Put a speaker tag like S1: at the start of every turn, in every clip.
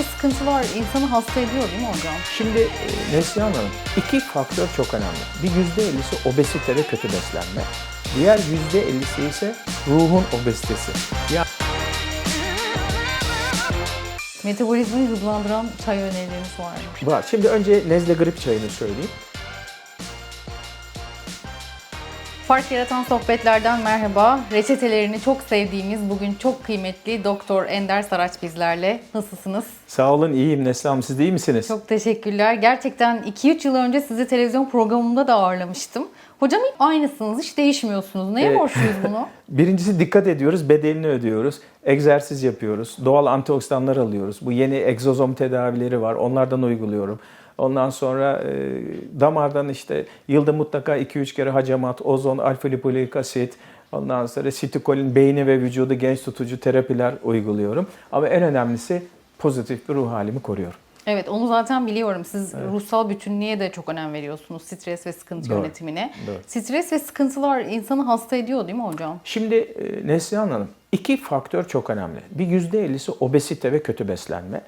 S1: ve sıkıntılar insanı hasta ediyor değil mi hocam?
S2: Şimdi e, Neslihan Hanım, iki faktör çok önemli. Bir %50'si obezite ve kötü beslenme. Diğer %50'si ise ruhun obezitesi. Yani
S1: Metabolizmayı hızlandıran çay önerileriniz var mı?
S2: var. Şimdi önce nezle grip çayını söyleyeyim.
S1: Fark yaratan sohbetlerden merhaba. Reçetelerini çok sevdiğimiz, bugün çok kıymetli Doktor Ender Saraç bizlerle. Nasılsınız?
S2: Sağ olun, iyiyim Neslihan. Siz de iyi misiniz?
S1: Çok teşekkürler. Gerçekten 2-3 yıl önce sizi televizyon programımda da ağırlamıştım. Hocam hep aynısınız, hiç değişmiyorsunuz. Neye
S2: Evet.
S1: borçluyuz bunu?
S2: Birincisi dikkat ediyoruz, bedelini ödüyoruz. Egzersiz yapıyoruz, doğal antioksidanlar alıyoruz. Bu yeni egzozom tedavileri var, onlardan uyguluyorum. Ondan sonra e, damardan işte yılda mutlaka 2-3 kere hacamat, ozon, alfa lipolik asit, ondan sonra sitikolin, beyni ve vücudu genç tutucu terapiler uyguluyorum. Ama en önemlisi pozitif bir ruh halimi koruyorum.
S1: Evet onu zaten biliyorum. Siz ruhsal bütünlüğe de çok önem veriyorsunuz. Stres ve sıkıntı
S2: Doğru.
S1: yönetimine.
S2: Doğru.
S1: Stres ve sıkıntılar insanı hasta ediyor değil mi hocam?
S2: Şimdi e, Neslihan Hanım, iki faktör çok önemli. Bir %50'si obezite ve kötü beslenme.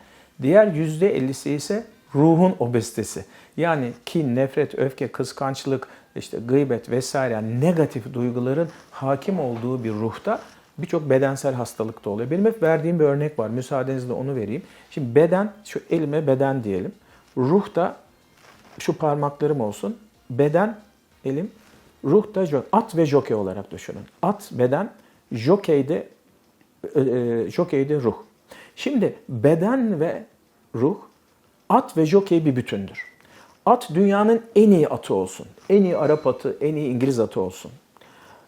S2: Diğer %50'si ise ruhun obezitesi. Yani kin, nefret, öfke, kıskançlık, işte gıybet vesaire yani negatif duyguların hakim olduğu bir ruhta birçok bedensel hastalık da oluyor. Benim hep verdiğim bir örnek var. Müsaadenizle onu vereyim. Şimdi beden, şu elime beden diyelim. Ruh da şu parmaklarım olsun. Beden, elim, ruh da at ve jokey olarak düşünün. At beden, jokey de, e, e, jokey de ruh. Şimdi beden ve ruh, at ve jokey bir bütündür. At dünyanın en iyi atı olsun. En iyi Arap atı, en iyi İngiliz atı olsun.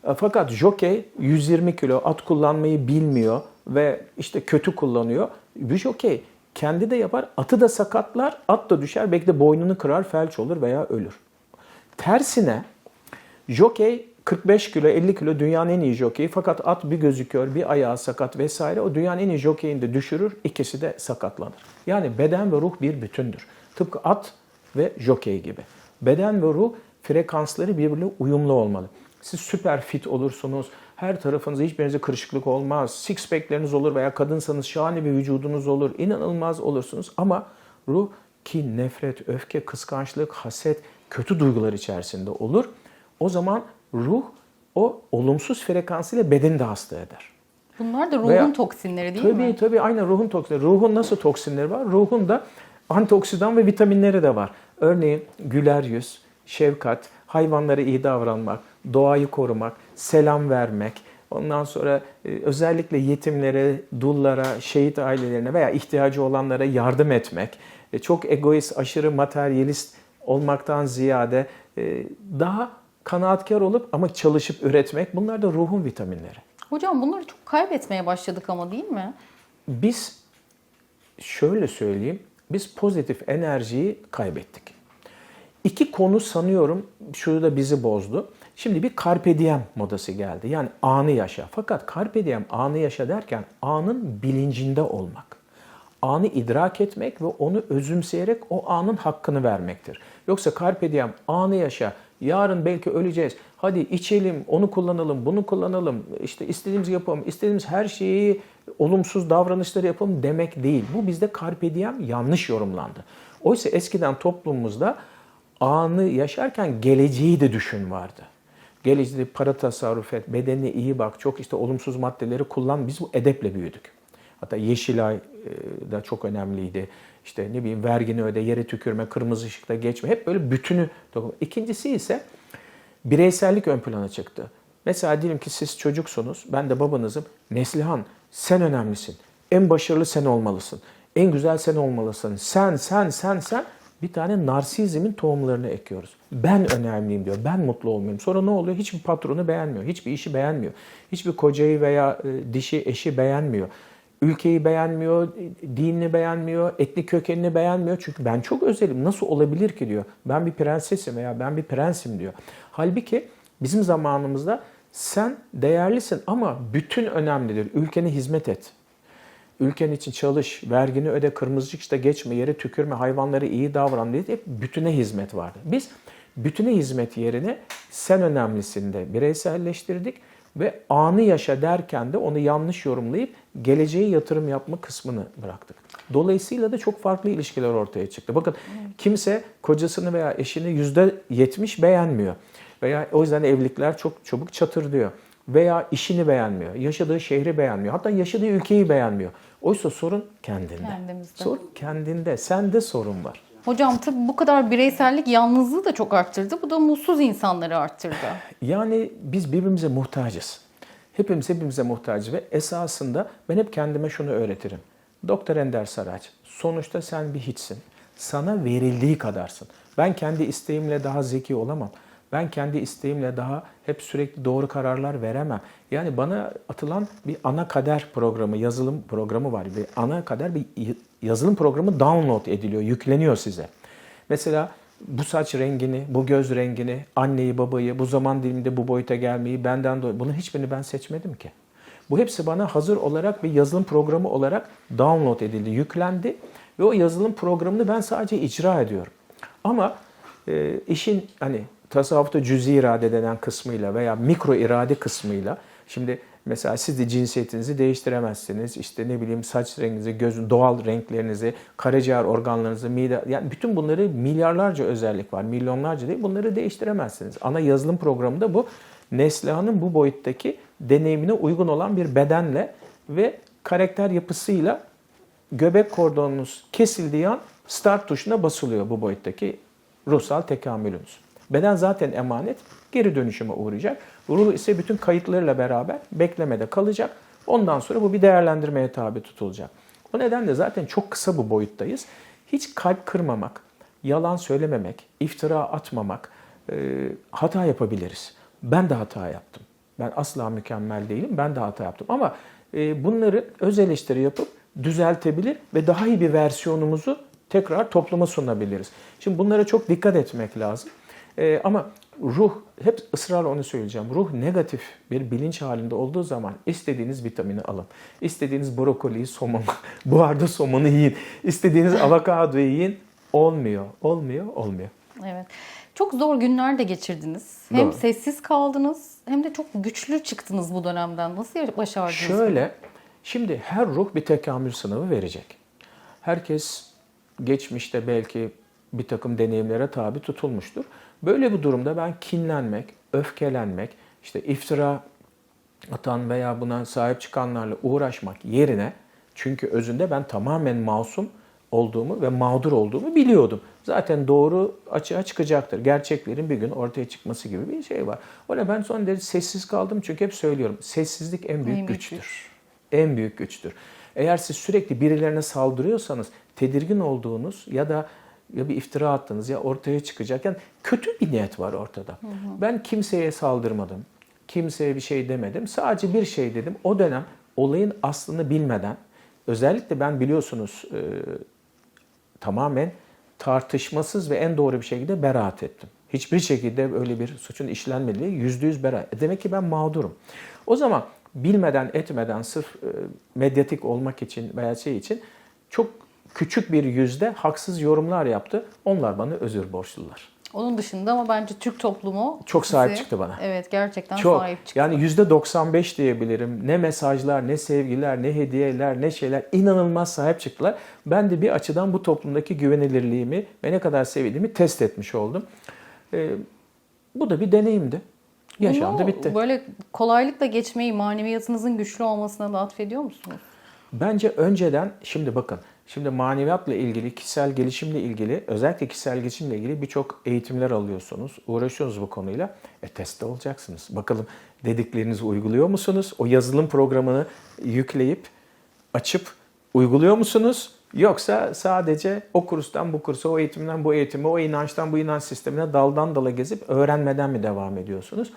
S2: E, Fakat jokey 120 kilo at kullanmayı bilmiyor ve işte kötü kullanıyor. Bir jokey kendi de yapar, atı da sakatlar, at da düşer, belki de boynunu kırar, felç olur veya ölür. Tersine jokey 45 kilo, 50 kilo dünyanın en iyi jokeyi fakat at bir gözüküyor, bir ayağı sakat vesaire. O dünyanın en iyi jokeyini de düşürür, ikisi de sakatlanır. Yani beden ve ruh bir bütündür. Tıpkı at ve jokey gibi. Beden ve ruh frekansları birbirine uyumlu olmalı. Siz süper fit olursunuz, her tarafınızda hiçbirinizde kırışıklık olmaz, six pack'leriniz olur veya kadınsanız şahane bir vücudunuz olur, inanılmaz olursunuz ama ruh kin, nefret, öfke, kıskançlık, haset, kötü duygular içerisinde olur. O zaman ruh o olumsuz frekansıyla bedeni de hasta eder.
S1: Bunlar da ruhun
S2: Veya-
S1: toksinleri değil
S2: tabii,
S1: mi?
S2: Tabii aynen ruhun toksinleri. Ruhun nasıl toksinleri var? Ruhun da antioksidan ve vitaminleri de var. Örneğin güler yüz, şefkat, hayvanlara iyi davranmak, doğayı korumak, selam vermek, ondan sonra e, özellikle yetimlere, dullara, şehit ailelerine veya ihtiyacı olanlara yardım etmek, e, çok egoist, aşırı materyalist olmaktan ziyade e, daha kanaatkar olup ama çalışıp üretmek bunlar da ruhun vitaminleri.
S1: Hocam bunları çok kaybetmeye başladık ama değil mi?
S2: Biz şöyle söyleyeyim, biz pozitif enerjiyi kaybettik. İki konu sanıyorum şurada bizi bozdu. Şimdi bir carpe diem modası geldi. Yani anı yaşa. Fakat carpe diem anı yaşa derken anın bilincinde olmak. Anı idrak etmek ve onu özümseyerek o anın hakkını vermektir. Yoksa carpe diem anı yaşa. Yarın belki öleceğiz. Hadi içelim, onu kullanalım, bunu kullanalım. İşte istediğimizi yapalım. istediğimiz her şeyi olumsuz davranışları yapalım demek değil. Bu bizde carpe diem yanlış yorumlandı. Oysa eskiden toplumumuzda anı yaşarken geleceği de düşün vardı. Geleceği para tasarruf et, bedenine iyi bak, çok işte olumsuz maddeleri kullan. Biz bu edeple büyüdük. Hatta Yeşilay e, da çok önemliydi. İşte ne bileyim vergini öde, yere tükürme, kırmızı ışıkta geçme. Hep böyle bütünü. İkincisi ise bireysellik ön plana çıktı. Mesela diyelim ki siz çocuksunuz, ben de babanızım. Neslihan sen önemlisin. En başarılı sen olmalısın. En güzel sen olmalısın. Sen, sen, sen, sen. Bir tane narsizmin tohumlarını ekiyoruz. Ben önemliyim diyor. Ben mutlu olmayayım. Sonra ne oluyor? Hiçbir patronu beğenmiyor. Hiçbir işi beğenmiyor. Hiçbir kocayı veya e, dişi eşi beğenmiyor. Ülkeyi beğenmiyor, dinini beğenmiyor, etnik kökenini beğenmiyor. Çünkü ben çok özelim. Nasıl olabilir ki diyor. Ben bir prensesim veya ben bir prensim diyor. Halbuki bizim zamanımızda sen değerlisin ama bütün önemlidir. Ülkene hizmet et. Ülken için çalış, vergini öde, kırmızı ışıkta geçme, yere tükürme, hayvanlara iyi davran diye hep bütüne hizmet vardı. Biz bütüne hizmet yerine sen önemlisin de bireyselleştirdik ve anı yaşa derken de onu yanlış yorumlayıp geleceğe yatırım yapma kısmını bıraktık. Dolayısıyla da çok farklı ilişkiler ortaya çıktı. Bakın kimse kocasını veya eşini yüzde yetmiş beğenmiyor. Veya o yüzden evlilikler çok çabuk çatır diyor. Veya işini beğenmiyor, yaşadığı şehri beğenmiyor, hatta yaşadığı ülkeyi beğenmiyor. Oysa sorun kendinde.
S1: Kendimizde.
S2: Sorun kendinde, sende sorun var.
S1: Hocam tabii bu kadar bireysellik yalnızlığı da çok arttırdı. Bu da mutsuz insanları arttırdı.
S2: Yani biz birbirimize muhtacız. Hepimiz hepimize muhtacız ve esasında ben hep kendime şunu öğretirim. Doktor Ender Saraç, sonuçta sen bir hiçsin. Sana verildiği kadarsın. Ben kendi isteğimle daha zeki olamam. Ben kendi isteğimle daha hep sürekli doğru kararlar veremem. Yani bana atılan bir ana kader programı, yazılım programı var. Bir ana kader bir yazılım programı download ediliyor, yükleniyor size. Mesela bu saç rengini, bu göz rengini, anneyi, babayı, bu zaman diliminde bu boyuta gelmeyi benden dolayı bunun hiçbirini ben seçmedim ki. Bu hepsi bana hazır olarak bir yazılım programı olarak download edildi, yüklendi ve o yazılım programını ben sadece icra ediyorum. Ama e, işin hani tasavvufta cüzi irade denen kısmıyla veya mikro irade kısmıyla şimdi mesela siz de cinsiyetinizi değiştiremezsiniz. İşte ne bileyim saç renginizi, gözün doğal renklerinizi, karaciğer organlarınızı, mide yani bütün bunları milyarlarca özellik var. Milyonlarca değil. Bunları değiştiremezsiniz. Ana yazılım programında bu Neslihan'ın bu boyuttaki deneyimine uygun olan bir bedenle ve karakter yapısıyla göbek kordonunuz kesildiği an start tuşuna basılıyor bu boyuttaki ruhsal tekamülünüz. Beden zaten emanet, geri dönüşüme uğrayacak. Ruh ise bütün kayıtlarıyla beraber beklemede kalacak. Ondan sonra bu bir değerlendirmeye tabi tutulacak. O nedenle zaten çok kısa bu boyuttayız. Hiç kalp kırmamak, yalan söylememek, iftira atmamak, e, hata yapabiliriz. Ben de hata yaptım. Ben asla mükemmel değilim. Ben de hata yaptım. Ama e, bunları öz eleştiri yapıp düzeltebilir ve daha iyi bir versiyonumuzu tekrar topluma sunabiliriz. Şimdi bunlara çok dikkat etmek lazım. E, ama ruh, hep ısrarla onu söyleyeceğim. Ruh negatif bir bilinç halinde olduğu zaman istediğiniz vitamini alın. İstediğiniz brokoliyi, somonu, buharda somonu yiyin. İstediğiniz avokadoyu yiyin. Olmuyor, olmuyor, olmuyor.
S1: Evet. Çok zor günler de geçirdiniz. Hem
S2: Doğru.
S1: sessiz kaldınız hem de çok güçlü çıktınız bu dönemden. Nasıl başardınız?
S2: Şöyle, şimdi her ruh bir tekamül sınavı verecek. Herkes geçmişte belki bir takım deneyimlere tabi tutulmuştur. Böyle bir durumda ben kinlenmek, öfkelenmek, işte iftira atan veya buna sahip çıkanlarla uğraşmak yerine çünkü özünde ben tamamen masum olduğumu ve mağdur olduğumu biliyordum. Zaten doğru açığa çıkacaktır. Gerçeklerin bir gün ortaya çıkması gibi bir şey var. O ben son derece sessiz kaldım çünkü hep söylüyorum. Sessizlik en büyük
S1: En büyük
S2: güçtür. En büyük güçtür. Eğer siz sürekli birilerine saldırıyorsanız tedirgin olduğunuz ya da ya bir iftira attınız ya ortaya çıkacakken kötü bir niyet var ortada. Ben kimseye saldırmadım. Kimseye bir şey demedim. Sadece bir şey dedim. O dönem olayın aslını bilmeden özellikle ben biliyorsunuz e, tamamen tartışmasız ve en doğru bir şekilde beraat ettim. Hiçbir şekilde öyle bir suçun işlenmediği yüzde yüz beraat. E, Demek ki ben mağdurum. O zaman bilmeden etmeden sırf e, medyatik olmak için veya şey için çok küçük bir yüzde haksız yorumlar yaptı. Onlar bana özür borçlular.
S1: Onun dışında ama bence Türk toplumu
S2: Çok sahip
S1: size-
S2: çıktı bana.
S1: Evet gerçekten
S2: Çok.
S1: sahip çıktı.
S2: Yani yüzde 95 diyebilirim. Ne mesajlar, ne sevgiler, ne hediyeler, ne şeyler inanılmaz sahip çıktılar. Ben de bir açıdan bu toplumdaki güvenilirliğimi ve ne kadar sevildiğimi test etmiş oldum. Ee, bu da bir deneyimdi. Yaşandı
S1: Bunu
S2: bitti.
S1: Böyle kolaylıkla geçmeyi maneviyatınızın güçlü olmasına da atfediyor musunuz?
S2: Bence önceden şimdi bakın şimdi maneviyatla ilgili, kişisel gelişimle ilgili, özellikle kişisel gelişimle ilgili birçok eğitimler alıyorsunuz. Uğraşıyorsunuz bu konuyla. E testte olacaksınız. Bakalım dediklerinizi uyguluyor musunuz? O yazılım programını yükleyip açıp uyguluyor musunuz? Yoksa sadece o kurstan bu kursa, o eğitimden bu eğitime, o inançtan bu inanç sistemine daldan dala gezip öğrenmeden mi devam ediyorsunuz?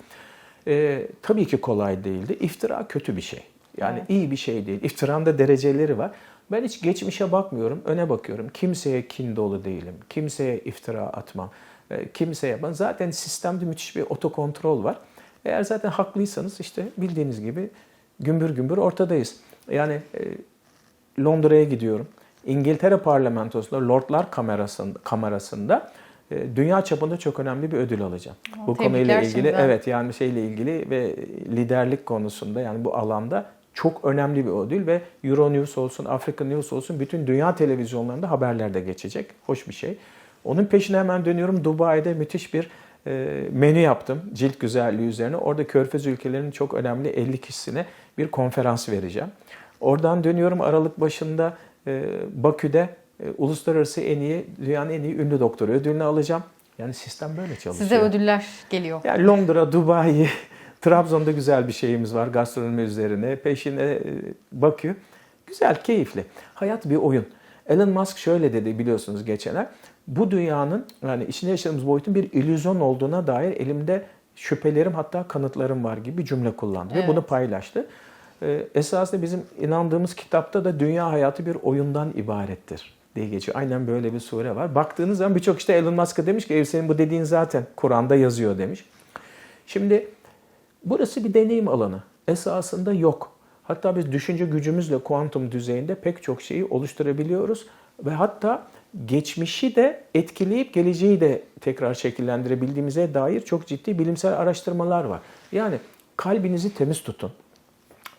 S2: Ee, tabii ki kolay değildi. İftira kötü bir şey. Yani
S1: Evet.
S2: iyi bir şey değil. İftiranın da dereceleri var. Ben hiç geçmişe bakmıyorum, öne bakıyorum. Kimseye kin dolu değilim. Kimseye iftira atmam. Ee, Kimseye ben zaten sistemde müthiş bir otokontrol var. Eğer zaten haklıysanız işte bildiğiniz gibi gümbür gümbür ortadayız. Yani e, Londra'ya gidiyorum. İngiltere parlamentosunda Lordlar kamerasında, kamerasında e, dünya çapında çok önemli bir ödül alacağım. bu konuyla ilgili
S1: şimdiden.
S2: evet yani şeyle ilgili ve liderlik konusunda yani bu alanda Çok önemli bir ödül ve Euronews olsun, African News olsun bütün dünya televizyonlarında haberlerde geçecek. Hoş bir şey. Onun peşine hemen dönüyorum. Dubai'de müthiş bir e, menü yaptım cilt güzelliği üzerine. Orada Körfez ülkelerinin çok önemli 50 kişisine bir konferans vereceğim. Oradan dönüyorum Aralık başında e, Bakü'de e, uluslararası en iyi, dünyanın en iyi ünlü doktoru ödülünü alacağım. Yani sistem böyle çalışıyor.
S1: Size ödüller geliyor.
S2: Yani Londra, Dubai, Trabzon'da güzel bir şeyimiz var gastronomi üzerine. Peşine e, Bakü. Güzel, keyifli. Hayat bir oyun. Elon Musk şöyle dedi biliyorsunuz geçen ay. Bu dünyanın yani içinde yaşadığımız boyutun bir illüzyon olduğuna dair elimde şüphelerim hatta kanıtlarım var gibi bir cümle kullandı. Ve
S1: Evet.
S2: bunu paylaştı. Ee, esasında bizim inandığımız kitapta da dünya hayatı bir oyundan ibarettir diye geçiyor. Aynen böyle bir sure var. Baktığınız zaman birçok işte Elon Musk'a demiş ki "Ev senin bu dediğin zaten Kur'an'da yazıyor demiş. Şimdi burası bir deneyim alanı. Esasında yok. Hatta biz düşünce gücümüzle kuantum düzeyinde pek çok şeyi oluşturabiliyoruz ve hatta geçmişi de etkileyip geleceği de tekrar şekillendirebildiğimize dair çok ciddi bilimsel araştırmalar var. Yani kalbinizi temiz tutun.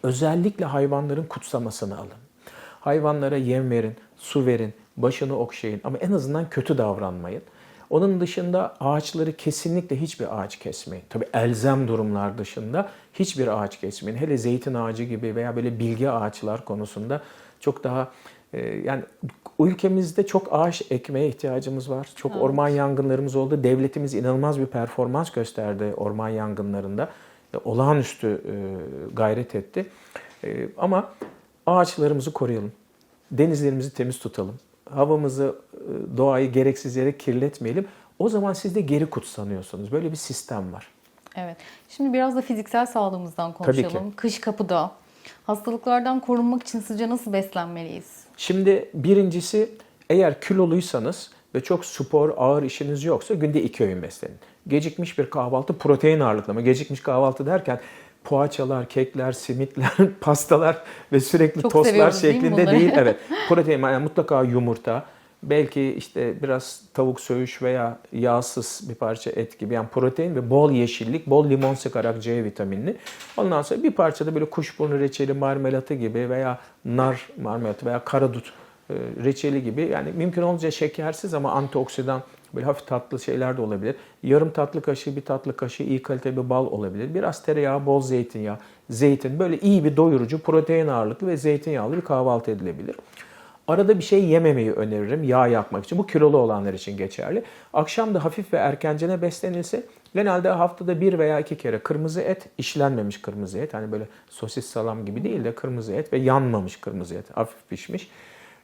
S2: Özellikle hayvanların kutsamasını alın. Hayvanlara yem verin, su verin, başını okşayın ama en azından kötü davranmayın. Onun dışında ağaçları kesinlikle hiçbir ağaç kesmeyin. Tabi elzem durumlar dışında hiçbir ağaç kesmeyin. Hele zeytin ağacı gibi veya böyle bilgi ağaçlar konusunda çok daha e, yani ülkemizde çok ağaç ekmeye ihtiyacımız var. Çok orman yangınlarımız oldu. Devletimiz inanılmaz bir performans gösterdi orman yangınlarında. E, Olağanüstü e, gayret etti. Ama ağaçlarımızı koruyalım. Denizlerimizi temiz tutalım. Havamızı, e, doğayı gereksiz yere kirletmeyelim. O zaman siz de geri kutsanıyorsunuz. Böyle bir sistem var.
S1: Evet. Şimdi biraz da fiziksel sağlığımızdan
S2: Tabii
S1: konuşalım. Kış kapıda. Hastalıklardan korunmak için sizce nasıl beslenmeliyiz?
S2: Şimdi birincisi eğer kiloluysanız ve çok spor, ağır işiniz yoksa günde iki öğün beslenin. Gecikmiş bir kahvaltı protein ağırlıklı ama gecikmiş kahvaltı derken poğaçalar, kekler, simitler, pastalar ve sürekli
S1: Çok
S2: tostlar
S1: değil
S2: şeklinde
S1: bunları?
S2: değil. Evet. Protein yani mutlaka yumurta, belki işte biraz tavuk söğüş veya yağsız bir parça et gibi yani protein ve bol yeşillik, bol limon sıkarak C vitaminli. Ondan sonra bir parça da böyle kuşburnu reçeli marmelatı gibi veya nar marmelatı veya karadut e, reçeli gibi yani mümkün olunca şekersiz ama antioksidan böyle hafif tatlı şeyler de olabilir. Yarım tatlı kaşığı bir tatlı kaşığı iyi kalite bir bal olabilir. Biraz tereyağı, bol zeytinyağı, zeytin böyle iyi bir doyurucu protein ağırlıklı ve zeytinyağlı bir kahvaltı edilebilir. Arada bir şey yememeyi öneririm yağ yapmak için. Bu kilolu olanlar için geçerli. Akşam da hafif ve erkencene beslenilse genelde haftada bir veya iki kere kırmızı et, işlenmemiş kırmızı et. Hani böyle sosis salam gibi değil de kırmızı et ve yanmamış kırmızı et. Hafif pişmiş.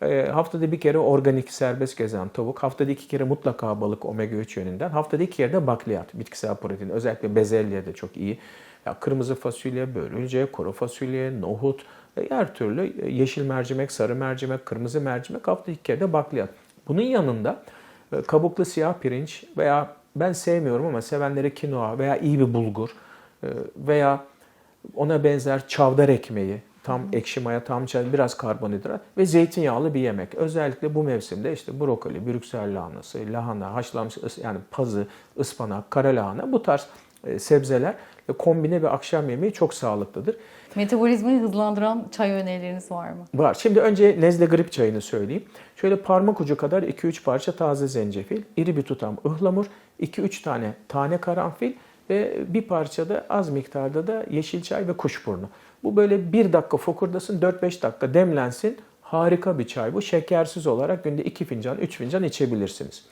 S2: E, haftada bir kere organik serbest gezen tavuk. Haftada iki kere mutlaka balık omega 3 yönünden. Haftada iki kere de bakliyat, bitkisel protein. Özellikle bezelye de çok iyi. Ya kırmızı fasulye, börülce, kuru fasulye, nohut, e, her türlü yeşil mercimek, sarı mercimek, kırmızı mercimek haftada iki kere de bakliyat. Bunun yanında e, kabuklu siyah pirinç veya ben sevmiyorum ama sevenlere kinoa veya iyi bir bulgur e, veya ona benzer çavdar ekmeği, tam ekşi maya, tam çay, biraz karbonhidrat ve zeytinyağlı bir yemek. Özellikle bu mevsimde işte brokoli, brüksel lahanası, lahana, haşlanmış yani pazı, ıspanak, kara lahana bu tarz e, sebzeler kombine bir akşam yemeği çok sağlıklıdır.
S1: Metabolizmayı hızlandıran çay önerileriniz var mı?
S2: Var. Şimdi önce nezle grip çayını söyleyeyim. Şöyle parmak ucu kadar 2-3 parça taze zencefil, iri bir tutam ıhlamur, 2-3 tane tane karanfil ve bir parça da az miktarda da yeşil çay ve kuşburnu. Bu böyle 1 dakika fokurdasın, 4-5 dakika demlensin. Harika bir çay bu. Şekersiz olarak günde 2 fincan, 3 fincan içebilirsiniz.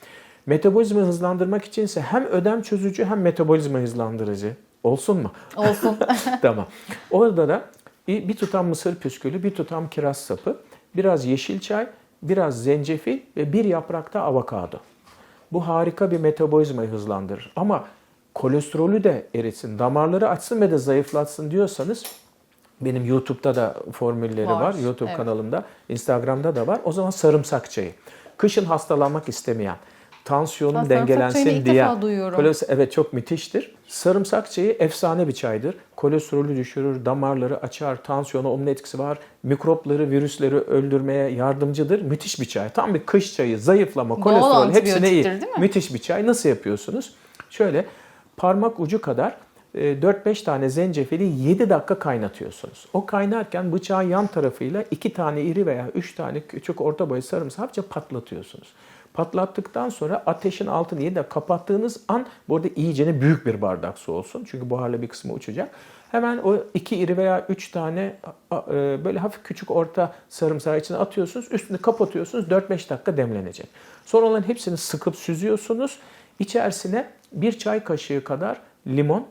S2: Metabolizmayı hızlandırmak içinse hem ödem çözücü hem metabolizma hızlandırıcı. Olsun mu?
S1: Olsun.
S2: tamam. Orada da bir bir tutam mısır püskülü, bir tutam kiraz sapı, biraz yeşil çay, biraz zencefil ve bir yaprakta avokado. Bu harika bir metabolizmayı hızlandırır. Ama kolesterolü de eritsin, damarları açsın ve de zayıflatsın diyorsanız benim YouTube'da da formülleri var.
S1: Var,
S2: YouTube
S1: evet.
S2: kanalımda, Instagram'da da var. O zaman sarımsak çayı. Kışın hastalanmak istemeyen,
S1: sarımsak
S2: dengelensin diye.
S1: defa duyuyorum.
S2: Koles- evet çok müthiştir. Sarımsak çayı efsane bir çaydır. Kolesterolü düşürür, damarları açar, tansiyona onun etkisi var. Mikropları, virüsleri öldürmeye yardımcıdır. Müthiş bir çay. Tam bir kış çayı, zayıflama, kolesterol hepsine iyi. Müthiş bir çay. Nasıl yapıyorsunuz? Şöyle parmak ucu kadar 4-5 tane zencefili 7 dakika kaynatıyorsunuz. O kaynarken bıçağın yan tarafıyla 2 tane iri veya 3 tane küçük orta boy sarımsağı hafifçe patlatıyorsunuz. Patlattıktan sonra ateşin altını 7 dakika kapattığınız an bu arada iyicene büyük bir bardak su olsun. Çünkü buharlı bir kısmı uçacak. Hemen o iki iri veya üç tane e, böyle hafif küçük orta sarımsağı içine atıyorsunuz. Üstünü kapatıyorsunuz. 4-5 dakika demlenecek. Sonra onların hepsini sıkıp süzüyorsunuz. İçerisine bir çay kaşığı kadar limon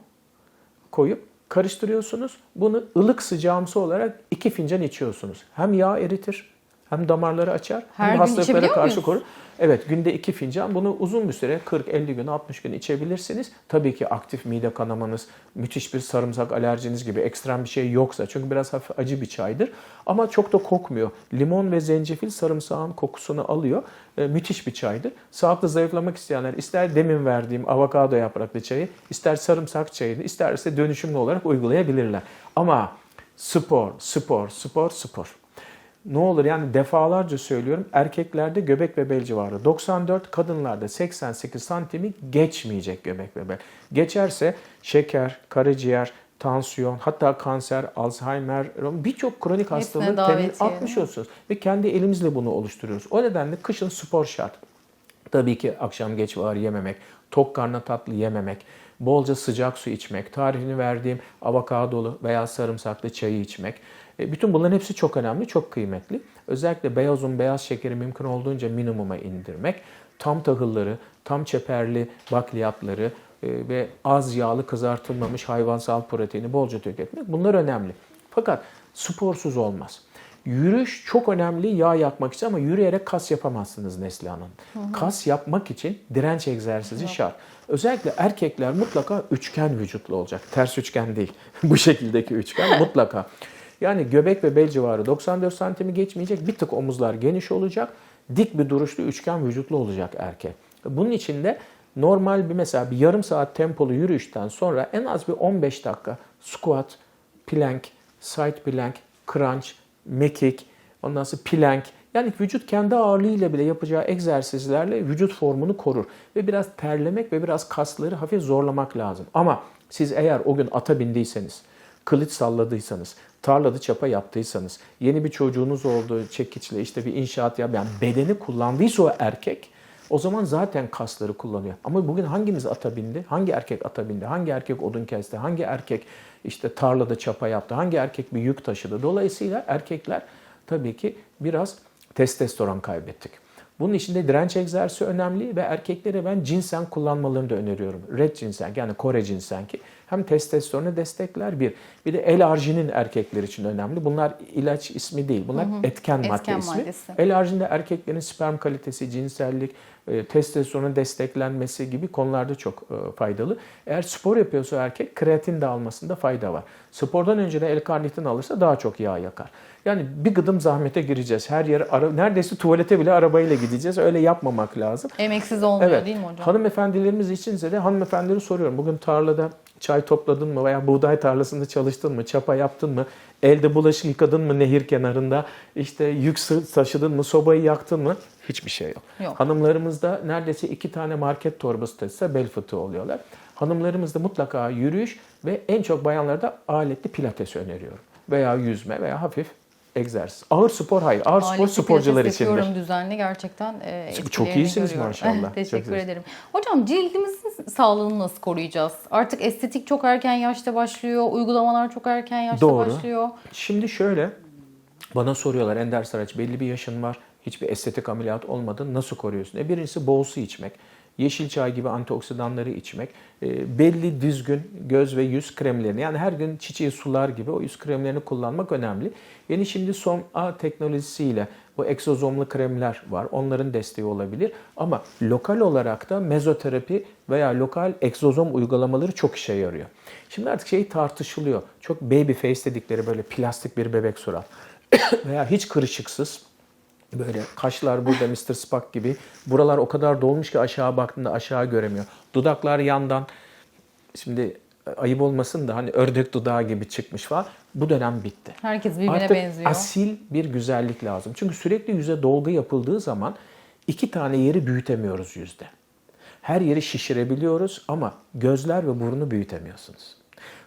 S2: koyup karıştırıyorsunuz. Bunu ılık sıcağımsı olarak iki fincan içiyorsunuz. Hem yağ eritir, hem damarları açar,
S1: Her
S2: hem hastalıklara karşı
S1: muyuz?
S2: korur. Evet günde iki fincan bunu uzun bir süre 40-50 gün 60 gün içebilirsiniz. Tabii ki aktif mide kanamanız, müthiş bir sarımsak alerjiniz gibi ekstrem bir şey yoksa çünkü biraz hafif acı bir çaydır ama çok da kokmuyor. Limon ve zencefil sarımsağın kokusunu alıyor. Ee, müthiş bir çaydır. Sağlıklı zayıflamak isteyenler ister demin verdiğim avokado yapraklı çayı, ister sarımsak çayını, isterse dönüşümlü olarak uygulayabilirler. Ama spor, spor, spor, spor. Ne olur yani defalarca söylüyorum erkeklerde göbek ve bel civarı 94, kadınlarda 88 santimi geçmeyecek göbek ve bel. Geçerse şeker, karaciğer, tansiyon, hatta kanser, Alzheimer, birçok kronik hastalığın temelini atmış olursunuz. Ve kendi elimizle bunu oluşturuyoruz. O nedenle kışın spor şart. Tabii ki akşam geç var yememek, tok karnına tatlı yememek, bolca sıcak su içmek, tarifini verdiğim avokadolu veya sarımsaklı çayı içmek. E, Bütün bunların hepsi çok önemli, çok kıymetli. Özellikle beyaz un, beyaz şekeri mümkün olduğunca minimuma indirmek. Tam tahılları, tam çeperli bakliyatları e, ve az yağlı kızartılmamış hayvansal proteini bolca tüketmek bunlar önemli. Fakat sporsuz olmaz. Yürüyüş çok önemli yağ yakmak için ama yürüyerek kas yapamazsınız Neslihan Hanım. Kas yapmak için direnç egzersizi şart. Özellikle erkekler mutlaka üçgen vücutlu olacak. Ters üçgen değil. Bu şekildeki üçgen mutlaka. Yani göbek ve bel civarı 94 santimi geçmeyecek. Bir tık omuzlar geniş olacak. Dik bir duruşlu üçgen vücutlu olacak erkek. Bunun için de normal bir mesela bir yarım saat tempolu yürüyüşten sonra en az bir 15 dakika squat, plank, side plank, crunch, mekik, ondan sonra plank. Yani vücut kendi ağırlığıyla bile yapacağı egzersizlerle vücut formunu korur. Ve biraz terlemek ve biraz kasları hafif zorlamak lazım. Ama siz eğer o gün ata bindiyseniz, kılıç salladıysanız, tarlada çapa yaptıysanız, yeni bir çocuğunuz oldu çekiçle işte bir inşaat yap, yani bedeni kullandıysa o erkek o zaman zaten kasları kullanıyor. Ama bugün hangimiz ata bindi? Hangi erkek ata bindi? Hangi erkek odun kesti? Hangi erkek işte tarlada çapa yaptı? Hangi erkek bir yük taşıdı? Dolayısıyla erkekler tabii ki biraz testosteron kaybettik. Bunun içinde direnç egzersizi önemli ve erkeklere ben ginseng kullanmalarını da öneriyorum. Red ginseng yani Kore ginseng'i hem testosteronu destekler bir. Bir de L-arginin erkekler için önemli. Bunlar ilaç ismi değil. Bunlar etken madde
S1: Etken
S2: ismi.
S1: maddesi.
S2: L-arginde erkeklerin sperm kalitesi, cinsellik, e, testosteronun desteklenmesi gibi konularda çok e, faydalı. Eğer spor yapıyorsa erkek kreatin de almasında fayda var. Spordan önce de L-karnitin alırsa daha çok yağ yakar. Yani bir gıdım zahmete gireceğiz. Her yere ara, neredeyse tuvalete bile arabayla gideceğiz. Öyle yapmamak lazım.
S1: Emeksiz olmuyor
S2: Evet.
S1: değil mi hocam?
S2: Hanımefendilerimiz içinse de hanımefendileri soruyorum. Bugün tarlada çay topladın mı veya buğday tarlasında çalıştın mı, çapa yaptın mı, elde bulaşık yıkadın mı nehir kenarında, işte yük taşıdın mı, sobayı yaktın mı? Hiçbir şey yok.
S1: Yok.
S2: Hanımlarımızda neredeyse iki tane market torbası taşısa bel fıtığı oluyorlar. Hanımlarımızda mutlaka yürüyüş ve en çok bayanlarda aletli pilates öneriyorum. Veya yüzme veya hafif egzersiz. Ağır spor hayır. Ağır spor
S1: Aletli
S2: sporcular içindir.
S1: düzenli gerçekten e,
S2: Çok iyisiniz
S1: görüyorum.
S2: maşallah. Çok
S1: Teşekkür
S2: iyisiniz.
S1: ederim. Hocam cildimizin sağlığını nasıl koruyacağız? Artık estetik çok erken yaşta başlıyor. Uygulamalar çok erken yaşta
S2: Doğru.
S1: başlıyor.
S2: Şimdi şöyle bana soruyorlar Ender Saraç belli bir yaşın var hiçbir estetik ameliyat olmadı nasıl koruyorsun? E birincisi bol su içmek, yeşil çay gibi antioksidanları içmek, e, belli düzgün göz ve yüz kremlerini yani her gün çiçeği sular gibi o yüz kremlerini kullanmak önemli. Yeni şimdi son A teknolojisiyle bu egzozomlu kremler var. Onların desteği olabilir. Ama lokal olarak da mezoterapi veya lokal egzozom uygulamaları çok işe yarıyor. Şimdi artık şey tartışılıyor. Çok baby face dedikleri böyle plastik bir bebek surat. veya hiç kırışıksız böyle kaşlar burada Mr. Spock gibi. Buralar o kadar dolmuş ki aşağı baktığında aşağı göremiyor. Dudaklar yandan şimdi ayıp olmasın da hani ördek dudağı gibi çıkmış falan. Bu dönem bitti.
S1: Herkes birbirine
S2: Artık
S1: benziyor.
S2: asil bir güzellik lazım. Çünkü sürekli yüze dolgu yapıldığı zaman iki tane yeri büyütemiyoruz yüzde. Her yeri şişirebiliyoruz ama gözler ve burnu büyütemiyorsunuz.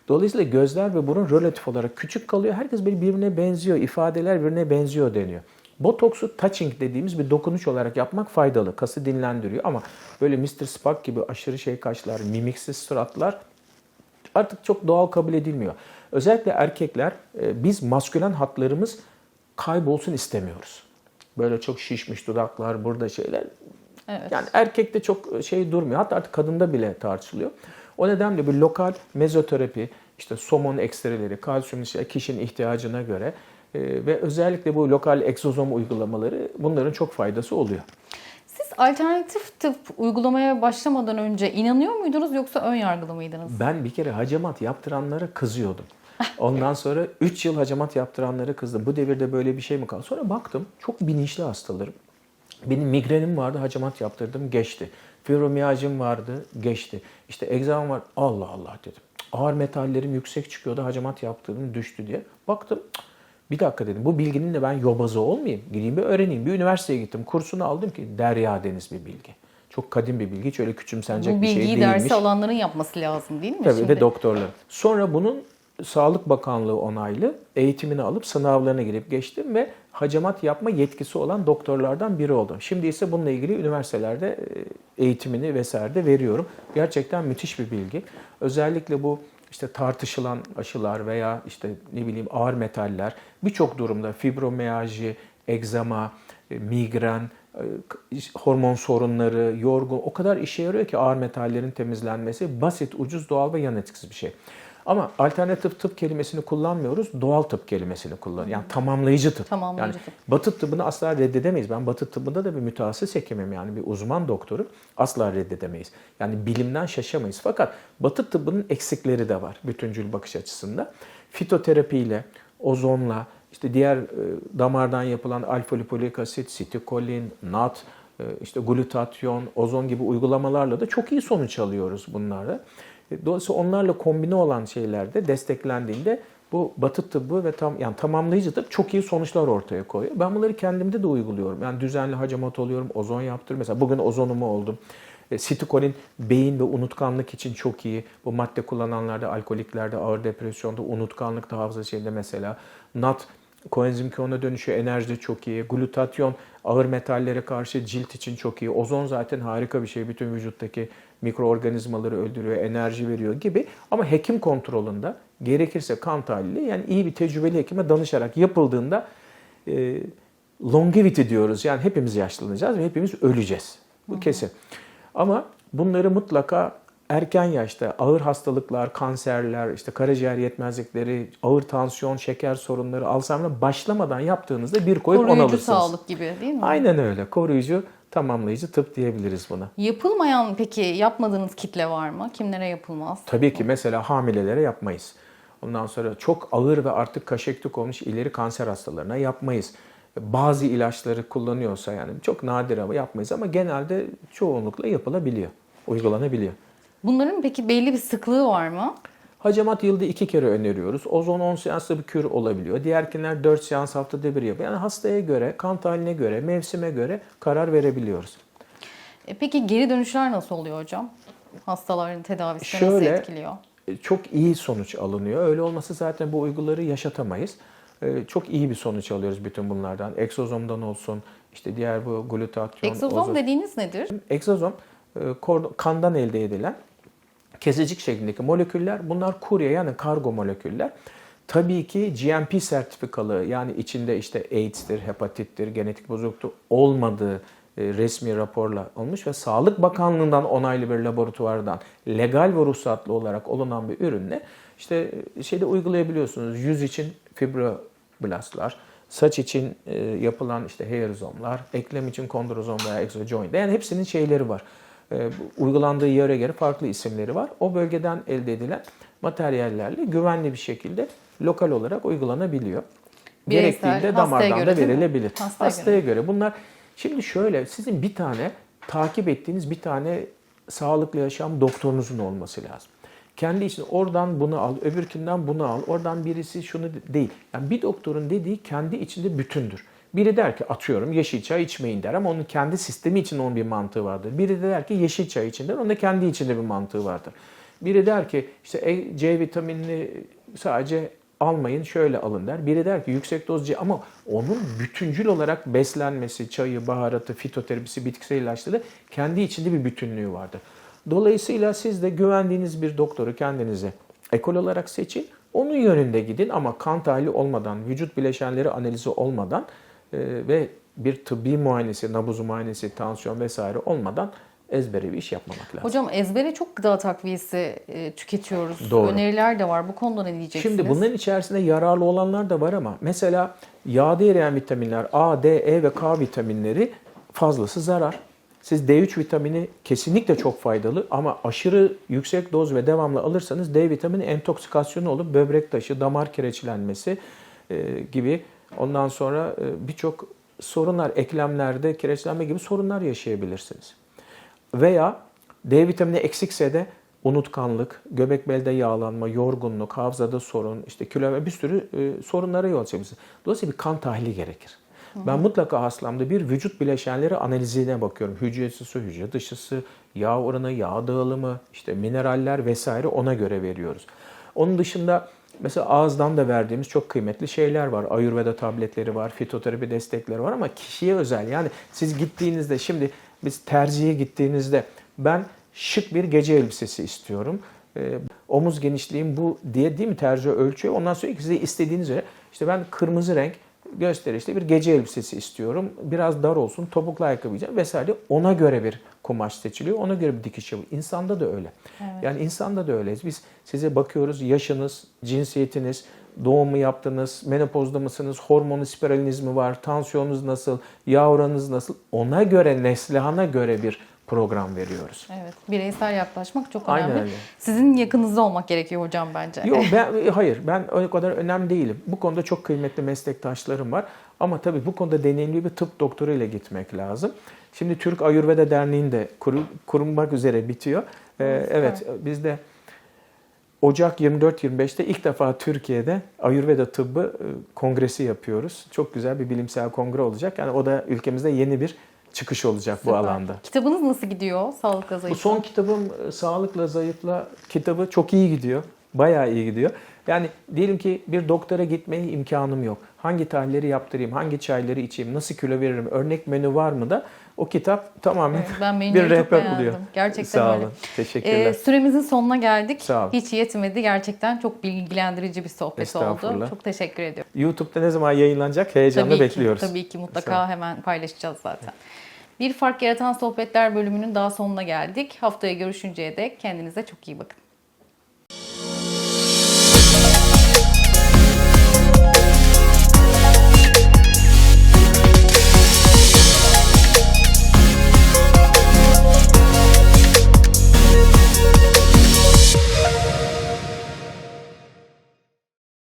S2: Dolayısıyla gözler ve burun relatif olarak küçük kalıyor. Herkes birbirine benziyor. ifadeler birbirine benziyor deniyor. Botoksu touching dediğimiz bir dokunuş olarak yapmak faydalı. Kası dinlendiriyor ama böyle Mr. Spock gibi aşırı şey kaşlar, mimiksiz suratlar artık çok doğal kabul edilmiyor. Özellikle erkekler e, biz maskülen hatlarımız kaybolsun istemiyoruz. Böyle çok şişmiş dudaklar, burada şeyler.
S1: Evet.
S2: Yani erkekte çok şey durmuyor. Hatta artık kadında bile tartışılıyor. O nedenle bir lokal mezoterapi, işte somon ekstreleri, kalsiyum işte kişinin ihtiyacına göre e, ve özellikle bu lokal egzozom uygulamaları bunların çok faydası oluyor.
S1: Siz alternatif tıp uygulamaya başlamadan önce inanıyor muydunuz yoksa ön yargılı mıydınız?
S2: Ben bir kere hacamat yaptıranlara kızıyordum. Ondan sonra 3 yıl hacamat yaptıranlara kızdım. Bu devirde böyle bir şey mi kaldı? Sonra baktım çok bilinçli hastalarım. Benim migrenim vardı, hacamat yaptırdım, geçti. Fibromiyajım vardı, geçti. İşte egzamam var, Allah Allah dedim. Ağır metallerim yüksek çıkıyordu, hacamat yaptırdım, düştü diye. Baktım, bir dakika dedim, bu bilginin de ben yobazı olmayayım. Gideyim bir öğreneyim. Bir üniversiteye gittim, kursunu aldım ki derya deniz bir bilgi. Çok kadim bir bilgi, hiç öyle küçümsenecek
S1: Bu
S2: bir şey
S1: bilgiyi
S2: değilmiş.
S1: dersi alanların yapması lazım değil mi
S2: Tabii
S1: şimdi?
S2: ve doktorlar. Sonra bunun Sağlık Bakanlığı onaylı eğitimini alıp sınavlarına girip geçtim ve hacamat yapma yetkisi olan doktorlardan biri oldum. Şimdi ise bununla ilgili üniversitelerde e, eğitimini vesaire de veriyorum. Gerçekten müthiş bir bilgi. Özellikle bu işte tartışılan aşılar veya işte ne bileyim ağır metaller birçok durumda fibromiyalji, egzama, e, migren, e, hormon sorunları, yorgun o kadar işe yarıyor ki ağır metallerin temizlenmesi basit, ucuz, doğal ve yan etkisiz bir şey. Ama alternatif tıp kelimesini kullanmıyoruz, doğal tıp kelimesini kullanıyoruz. Yani tamamlayıcı tıp.
S1: Tamamlayıcı
S2: yani
S1: tıp.
S2: Batı tıbbını asla reddedemeyiz. Ben Batı tıbbında da bir mütehassıs hekimim yani bir uzman doktorum. Asla reddedemeyiz. Yani bilimden şaşamayız. Fakat Batı tıbbının eksikleri de var bütüncül bakış açısında. Fitoterapiyle, ozonla, işte diğer e, damardan yapılan alfa lipolik asit, sitikolin, NAT, e, işte glutatyon, ozon gibi uygulamalarla da çok iyi sonuç alıyoruz bunlarla. E, Dolayısıyla onlarla kombine olan şeylerde desteklendiğinde bu batı tıbbı ve tam yani tamamlayıcı tıp çok iyi sonuçlar ortaya koyuyor. Ben bunları kendimde de uyguluyorum. Yani düzenli hacamat oluyorum, ozon yaptırıyorum. Mesela bugün ozonumu oldum. E, Sitikolin beyin ve unutkanlık için çok iyi. Bu madde kullananlarda, alkoliklerde, ağır depresyonda, unutkanlıkta, hafıza şeyinde mesela. NAT koenzim Q10'a dönüşüyor, enerjide çok iyi. Glutatyon ağır metallere karşı cilt için çok iyi. Ozon zaten harika bir şey. Bütün vücuttaki mikroorganizmaları öldürüyor, enerji veriyor gibi. Ama hekim kontrolünde gerekirse kan tahlili yani iyi bir tecrübeli hekime danışarak yapıldığında e, longevity diyoruz. Yani hepimiz yaşlanacağız ve hepimiz öleceğiz. Bu kesin. Ama bunları mutlaka erken yaşta ağır hastalıklar, kanserler, işte karaciğer yetmezlikleri, ağır tansiyon, şeker sorunları, Alzheimer başlamadan yaptığınızda bir koyup on
S1: Koruyucu
S2: alırsınız.
S1: sağlık gibi değil mi?
S2: Aynen öyle. Koruyucu, tamamlayıcı tıp diyebiliriz buna.
S1: Yapılmayan peki yapmadığınız kitle var mı? Kimlere yapılmaz?
S2: Tabii ki mesela hamilelere yapmayız. Ondan sonra çok ağır ve artık kaşektik olmuş ileri kanser hastalarına yapmayız. Bazı ilaçları kullanıyorsa yani çok nadir ama yapmayız ama genelde çoğunlukla yapılabiliyor, uygulanabiliyor.
S1: Bunların peki belli bir sıklığı var mı?
S2: Hacamat yılda iki kere öneriyoruz. Ozon 10 seanslı bir kür olabiliyor. Diğerkiler 4 seans haftada bir yapıyor. Yani hastaya göre, kan tahaline göre, mevsime göre karar verebiliyoruz.
S1: E peki geri dönüşler nasıl oluyor hocam? Hastaların tedavisini nasıl etkiliyor?
S2: çok iyi sonuç alınıyor. Öyle olması zaten bu uyguları yaşatamayız. Ee, Çok iyi bir sonuç alıyoruz bütün bunlardan. Eksozomdan olsun, işte diğer bu glutatyon,
S1: Egzozom
S2: ozon.
S1: dediğiniz nedir?
S2: Egzozom e, kandan elde edilen kesecik şeklindeki moleküller. Bunlar kurye yani kargo moleküller. Tabii ki GMP sertifikalı yani içinde işte AIDS'tir, hepatittir, genetik bozukluk olmadığı e, resmi raporla olmuş ve Sağlık Bakanlığı'ndan onaylı bir laboratuvardan legal ve ruhsatlı olarak olunan bir ürünle işte e, şeyde uygulayabiliyorsunuz. Yüz için fibroblastlar, saç için e, yapılan işte hairzomlar, eklem için kondrozom veya exojoint. Yani hepsinin şeyleri var. E, uygulandığı yere göre farklı isimleri var. O bölgeden elde edilen materyallerle güvenli bir şekilde lokal olarak uygulanabiliyor.
S1: Bireysel,
S2: Gerektiğinde damardan
S1: göre
S2: da verilebilir.
S1: Hastaya
S2: Hastaya, göre. Bunlar şimdi şöyle sizin bir tane takip ettiğiniz bir tane sağlıklı yaşam doktorunuzun olması lazım. Kendi için oradan bunu al, öbürkünden bunu al, oradan birisi şunu de- değil. Yani bir doktorun dediği kendi içinde bütündür. Biri der ki atıyorum yeşil çay içmeyin der ama onun kendi sistemi için onun bir mantığı vardır. Biri de der ki yeşil çay için der, onun da kendi içinde bir mantığı vardır. Biri der ki işte C vitaminini sadece almayın şöyle alın der. Biri der ki yüksek doz C ama onun bütüncül olarak beslenmesi, çayı, baharatı, fitoterapisi, bitkisel ilaçları kendi içinde bir bütünlüğü vardır. Dolayısıyla siz de güvendiğiniz bir doktoru kendinize ekol olarak seçin. Onun yönünde gidin ama kan tahlili olmadan, vücut bileşenleri analizi olmadan ve bir tıbbi muayenesi, nabız muayenesi, tansiyon vesaire olmadan ezbere bir iş yapmamak lazım.
S1: Hocam ezbere çok gıda takviyesi e, tüketiyoruz.
S2: Doğru.
S1: Öneriler de var. Bu konuda ne diyeceksiniz?
S2: Şimdi bunların içerisinde yararlı olanlar da var ama mesela yağda eriyen vitaminler A, D, E ve K vitaminleri fazlası zarar. Siz D3 vitamini kesinlikle çok faydalı ama aşırı yüksek doz ve devamlı alırsanız D vitamini entoksikasyonu olup böbrek taşı, damar kireçlenmesi e, gibi ondan sonra e, birçok sorunlar, eklemlerde kireçlenme gibi sorunlar yaşayabilirsiniz. Veya D vitamini eksikse de unutkanlık, göbek belde yağlanma, yorgunluk, hafızada sorun, işte kilo ve bir sürü e, sorunlara yol açabilirsiniz. Dolayısıyla bir kan tahlili gerekir. Ben mutlaka hastamda bir vücut bileşenleri analizine bakıyorum. Hücre içisi, hücre dışısı, yağ oranı, yağ dağılımı, işte mineraller vesaire ona göre veriyoruz. Onun dışında mesela ağızdan da verdiğimiz çok kıymetli şeyler var. Ayurveda tabletleri var, fitoterapi destekleri var ama kişiye özel. Yani siz gittiğinizde şimdi biz terziye gittiğinizde ben şık bir gece elbisesi istiyorum. Ee, omuz genişliğim bu diye değil mi terzi ölçüyor. Ondan sonra size istediğiniz üzere işte ben kırmızı renk gösterişli bir gece elbisesi istiyorum. Biraz dar olsun, topuklu ayakkabı giyeceğim vesaire. Ona göre bir kumaş seçiliyor. Ona göre bir dikiş yapılıyor. İnsanda da öyle. Yani insanda da öyleyiz. Biz size bakıyoruz yaşınız, cinsiyetiniz, doğum mu yaptınız, menopozda mısınız, hormonu spiraliniz mi var, tansiyonunuz nasıl, yağ oranınız nasıl? Ona göre, neslihana göre bir program veriyoruz.
S1: Evet, bireysel yaklaşmak çok
S2: Aynen
S1: önemli.
S2: öyle.
S1: Sizin yakınızda olmak gerekiyor hocam bence.
S2: Yok ben hayır ben o kadar önemli değilim. Bu konuda çok kıymetli meslektaşlarım var. Ama tabii bu konuda deneyimli bir tıp doktoru ile gitmek lazım. Şimdi Türk Ayurveda Derneği'nde kuru, kurulmak üzere bitiyor. Ee, evet biz de Ocak 24-25'te ilk defa Türkiye'de Ayurveda tıbbı e, kongresi yapıyoruz. Çok güzel bir bilimsel kongre olacak. Yani o da ülkemizde yeni bir çıkış olacak bu
S1: Süper.
S2: alanda.
S1: Kitabınız nasıl gidiyor? Sağlıkla
S2: Bu
S1: zayıfla.
S2: son kitabım e, Sağlıkla Zayıfla kitabı çok iyi gidiyor. Bayağı iyi gidiyor. Yani diyelim ki bir doktora gitmeye imkanım yok. Hangi tahlilleri yaptırayım, hangi çayları içeyim, nasıl kilo veririm, örnek menü var mı da o kitap tamamen
S1: Evet, ben
S2: bir rehber buluyor.
S1: Gerçekten
S2: Sağ
S1: öyle.
S2: olun. Teşekkürler.
S1: Ee, süremizin sonuna geldik.
S2: Sağ olun.
S1: Hiç yetmedi. Gerçekten çok bilgilendirici bir sohbet oldu. Çok teşekkür ediyorum.
S2: YouTube'da ne zaman yayınlanacak heyecanla
S1: Tabii
S2: bekliyoruz.
S1: Ki, tabii ki mutlaka hemen paylaşacağız zaten. Bir Fark Yaratan Sohbetler bölümünün daha sonuna geldik. Haftaya görüşünceye dek kendinize çok iyi bakın.